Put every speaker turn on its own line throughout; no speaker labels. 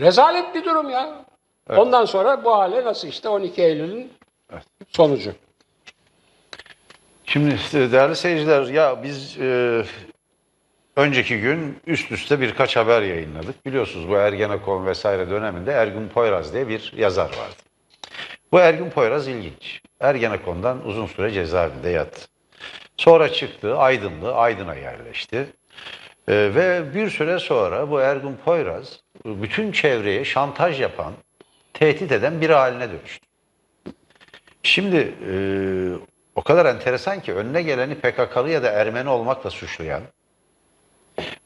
Rezalet bir durum ya. Ondan sonra bu hale nasıl işte 12 Eylül'ün sonucu.
Şimdi değerli seyirciler ya biz e, önceki gün üst üste birkaç haber yayınladık. Biliyorsunuz bu Ergenekon vesaire döneminde Ergun Poyraz diye bir yazar vardı. Bu Ergun Poyraz ilginç. Ergenekon'dan uzun süre cezaevinde yattı. Sonra çıktı Aydınlı, Aydın'a yerleşti. E, ve bir süre sonra bu Ergun Poyraz bütün çevreye şantaj yapan, tehdit eden biri haline dönüştü. Şimdi e, o kadar enteresan ki önüne geleni PKK'lı ya da Ermeni olmakla suçlayan,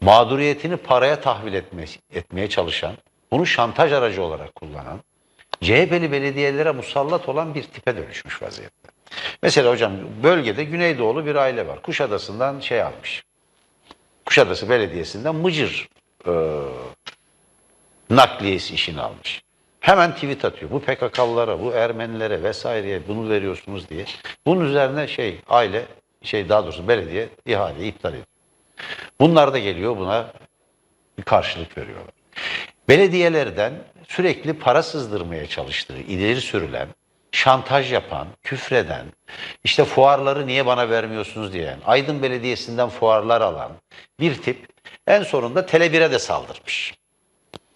mağduriyetini paraya tahvil etme, etmeye çalışan, bunu şantaj aracı olarak kullanan, CHP'li belediyelere musallat olan bir tipe dönüşmüş vaziyette. Mesela hocam bölgede Güneydoğulu bir aile var. Kuşadası'ndan şey almış. Kuşadası Belediyesi'nden Mıcır e, nakliyesi işini almış. Hemen tweet atıyor. Bu PKK'lılara, bu Ermenilere vesaireye bunu veriyorsunuz diye. Bunun üzerine şey aile, şey daha doğrusu belediye ihaleyi iptal ediyor. Bunlar da geliyor buna bir karşılık veriyorlar. Belediyelerden sürekli para sızdırmaya çalıştığı, ileri sürülen, şantaj yapan, küfreden, işte fuarları niye bana vermiyorsunuz diyen, Aydın Belediyesi'nden fuarlar alan bir tip en sonunda Tele1'e de saldırmış.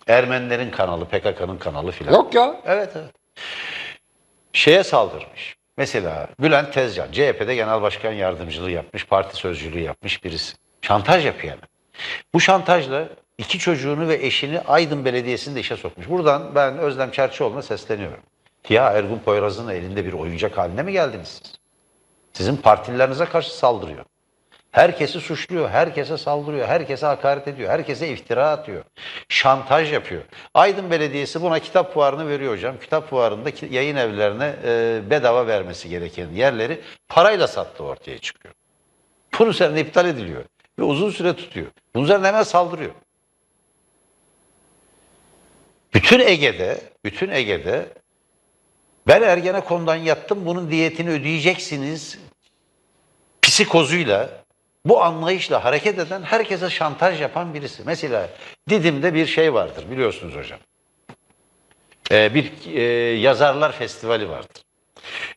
Ermenilerin kanalı, PKK'nın kanalı filan.
Yok ya.
Evet evet. Şeye saldırmış. Mesela Bülent Tezcan, CHP'de genel başkan yardımcılığı yapmış, parti sözcülüğü yapmış birisi. Şantaj yapıyor hemen. Bu şantajla iki çocuğunu ve eşini Aydın Belediyesi'nde işe sokmuş. Buradan ben Özlem Çerçioğlu'na sesleniyorum. Ya Ergun Poyraz'ın elinde bir oyuncak haline mi geldiniz siz? Sizin partililerinize karşı saldırıyor. Herkesi suçluyor, herkese saldırıyor, herkese hakaret ediyor, herkese iftira atıyor. Şantaj yapıyor. Aydın Belediyesi buna kitap fuarını veriyor hocam. Kitap fuarında yayın evlerine e, bedava vermesi gereken yerleri parayla sattığı ortaya çıkıyor. Bunun üzerine iptal ediliyor. Ve uzun süre tutuyor. Bunun üzerine hemen saldırıyor. Bütün Ege'de, bütün Ege'de ben Ergenekon'dan yattım bunun diyetini ödeyeceksiniz psikozuyla bu anlayışla hareket eden herkese şantaj yapan birisi. Mesela Didim'de bir şey vardır biliyorsunuz hocam. Ee, bir e, yazarlar festivali vardır.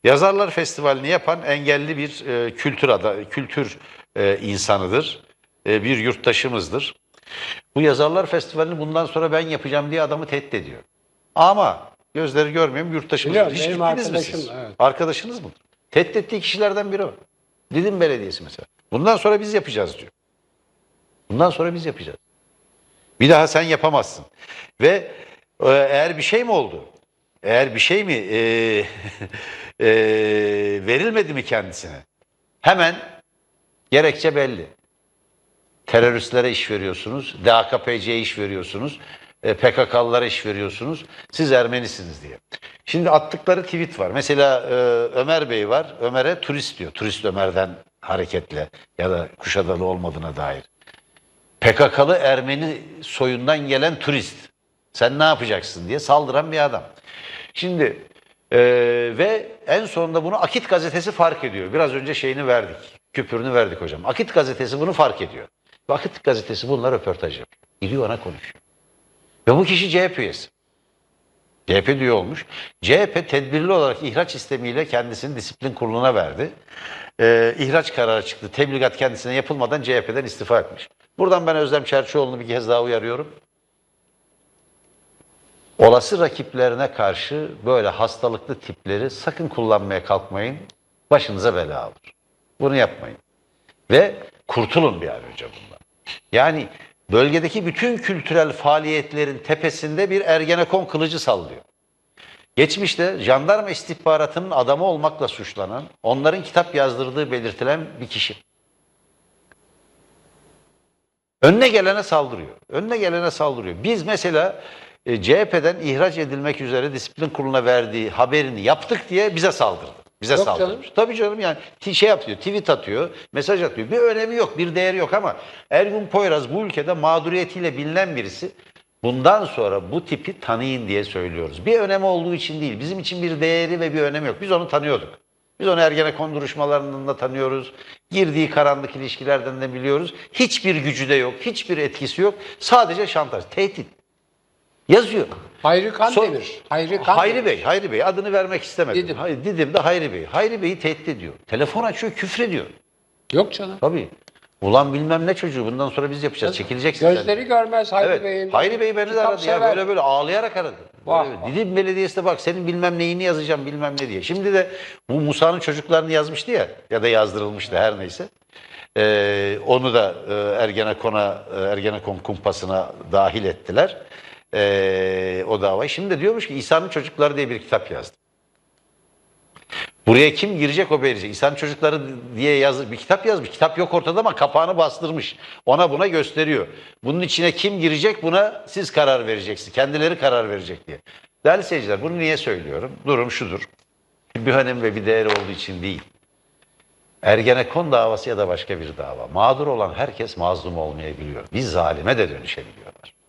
Yazarlar Festivali'ni yapan engelli bir e, kültür ada, kültür e, insanıdır. E, bir yurttaşımızdır. Bu Yazarlar Festivali'ni bundan sonra ben yapacağım diye adamı tehdit ediyor. Ama gözleri görmüyorum yurttaşımız.
Biliyorum,
Hiç
benim
gittiniz mi
arkadaşım,
siz?
evet.
Arkadaşınız mıdır? Tehdit ettiği kişilerden biri o. Didim Belediyesi mesela. Bundan sonra biz yapacağız diyor. Bundan sonra biz yapacağız. Bir daha sen yapamazsın. Ve e, eğer bir şey mi oldu? Eğer bir şey mi e, e, verilmedi mi kendisine? Hemen gerekçe belli. Teröristlere iş veriyorsunuz, DHKPC'ye iş veriyorsunuz, PKK'lılara iş veriyorsunuz. Siz Ermenisiniz diye. Şimdi attıkları tweet var. Mesela e, Ömer Bey var. Ömer'e turist diyor. Turist Ömer'den hareketle ya da Kuşadalı olmadığına dair. PKK'lı Ermeni soyundan gelen turist. Sen ne yapacaksın diye saldıran bir adam. Şimdi e, ve en sonunda bunu Akit gazetesi fark ediyor. Biraz önce şeyini verdik. Küpürünü verdik hocam. Akit gazetesi bunu fark ediyor. Akit gazetesi bununla röportaj yapıyor. Gidiyor ona konuşuyor. Ve bu kişi CHP üyesi. CHP üye olmuş. CHP tedbirli olarak ihraç sistemiyle kendisini disiplin kuruluna verdi. Ee, ihraç kararı çıktı. Tebligat kendisine yapılmadan CHP'den istifa etmiş. Buradan ben Özlem Çerçioğlu'nu bir kez daha uyarıyorum. Olası rakiplerine karşı böyle hastalıklı tipleri sakın kullanmaya kalkmayın. Başınıza bela olur. Bunu yapmayın. Ve kurtulun bir an önce bundan. Yani bölgedeki bütün kültürel faaliyetlerin tepesinde bir Ergenekon kılıcı sallıyor. Geçmişte jandarma istihbaratının adamı olmakla suçlanan, onların kitap yazdırdığı belirtilen bir kişi. Önüne gelene saldırıyor. Önüne gelene saldırıyor. Biz mesela e, CHP'den ihraç edilmek üzere disiplin kuruluna verdiği haberini yaptık diye bize saldırdı. Bize
Yok.
Tabii canım yani şey yapıyor, tweet atıyor, mesaj atıyor. Bir önemi yok, bir değeri yok ama Ergun Poyraz bu ülkede mağduriyetiyle bilinen birisi. Bundan sonra bu tipi tanıyın diye söylüyoruz. Bir önemi olduğu için değil, bizim için bir değeri ve bir önemi yok. Biz onu tanıyorduk. Biz onu Ergenekon duruşmalarından da tanıyoruz. Girdiği karanlık ilişkilerden de biliyoruz. Hiçbir gücü de yok, hiçbir etkisi yok. Sadece şantaj, tehdit. Yazıyor.
Hayri
Son-
Kandemir. Hayri Kandemir.
Hayri Bey, Hayri Bey adını vermek istemedim.
Didim.
Hayır, Didim'de Hayri Bey. Hayri Bey'i tehdit ediyor. Telefon açıyor, küfrediyor.
Yok canım.
Tabii. Ulan bilmem ne çocuğu bundan sonra biz yapacağız. Çekileceksin sen.
Gözleri görmez Hayri
Evet.
Bey'in.
Hayri Bey beni de aradı ya
sever.
böyle böyle ağlayarak aradı.
Vah.
Didim Belediyesi de bak senin bilmem neyini yazacağım bilmem ne diye. Şimdi de bu Musa'nın çocuklarını yazmıştı ya ya da yazdırılmıştı her neyse. Ee, onu da e, Ergenekon'a e, Ergenekon kumpasına dahil ettiler. Ee, o davayı. Şimdi de diyormuş ki İsa'nın çocukları diye bir kitap yazdı. Buraya kim girecek o belirleyecek. İnsan çocukları diye yazı bir kitap yazmış. Kitap yok ortada ama kapağını bastırmış. Ona buna gösteriyor. Bunun içine kim girecek buna siz karar vereceksiniz. Kendileri karar verecek diye. Değerli seyirciler bunu niye söylüyorum? Durum şudur. Bir önem ve bir değeri olduğu için değil. Ergenekon davası ya da başka bir dava. Mağdur olan herkes mazlum olmayabiliyor. Bir zalime de dönüşebiliyorlar.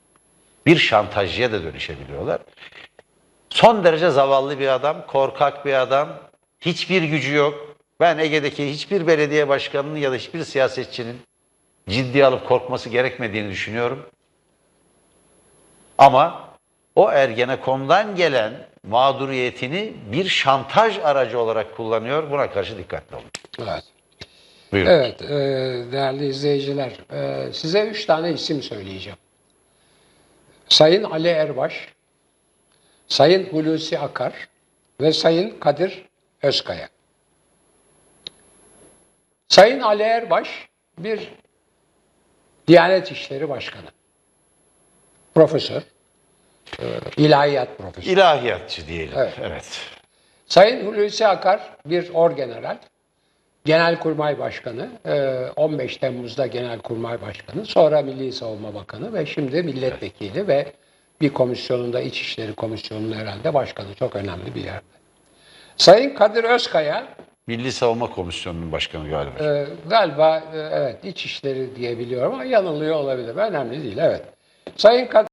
Bir şantajcıya da dönüşebiliyorlar. Son derece zavallı bir adam, korkak bir adam, hiçbir gücü yok. Ben Ege'deki hiçbir belediye başkanının ya da hiçbir siyasetçinin ciddiye alıp korkması gerekmediğini düşünüyorum. Ama o Ergenekon'dan gelen mağduriyetini bir şantaj aracı olarak kullanıyor. Buna karşı dikkatli olun.
Evet.
Buyurun.
Evet, e, değerli izleyiciler, e, size üç tane isim söyleyeceğim. Sayın Ali Erbaş, Sayın Hulusi Akar ve Sayın Kadir Özkaya. Sayın Ali Erbaş bir Diyanet İşleri Başkanı, profesör, e, ilahiyat profesörü.
İlahiyatçı diyelim.
Evet.
evet.
Sayın Hulusi Akar bir orgeneral, Genelkurmay Başkanı, e, 15 Temmuz'da Genelkurmay Başkanı, sonra Milli Savunma Bakanı ve şimdi milletvekili ve bir komisyonunda İçişleri Komisyonu'nun herhalde başkanı çok önemli bir yerde. Sayın Kadir Özkaya
Milli Savunma Komisyonu'nun başkanı galiba.
e, galiba e, evet İçişleri diye biliyorum ama yanılıyor olabilir. Önemli değil evet. Sayın Kadir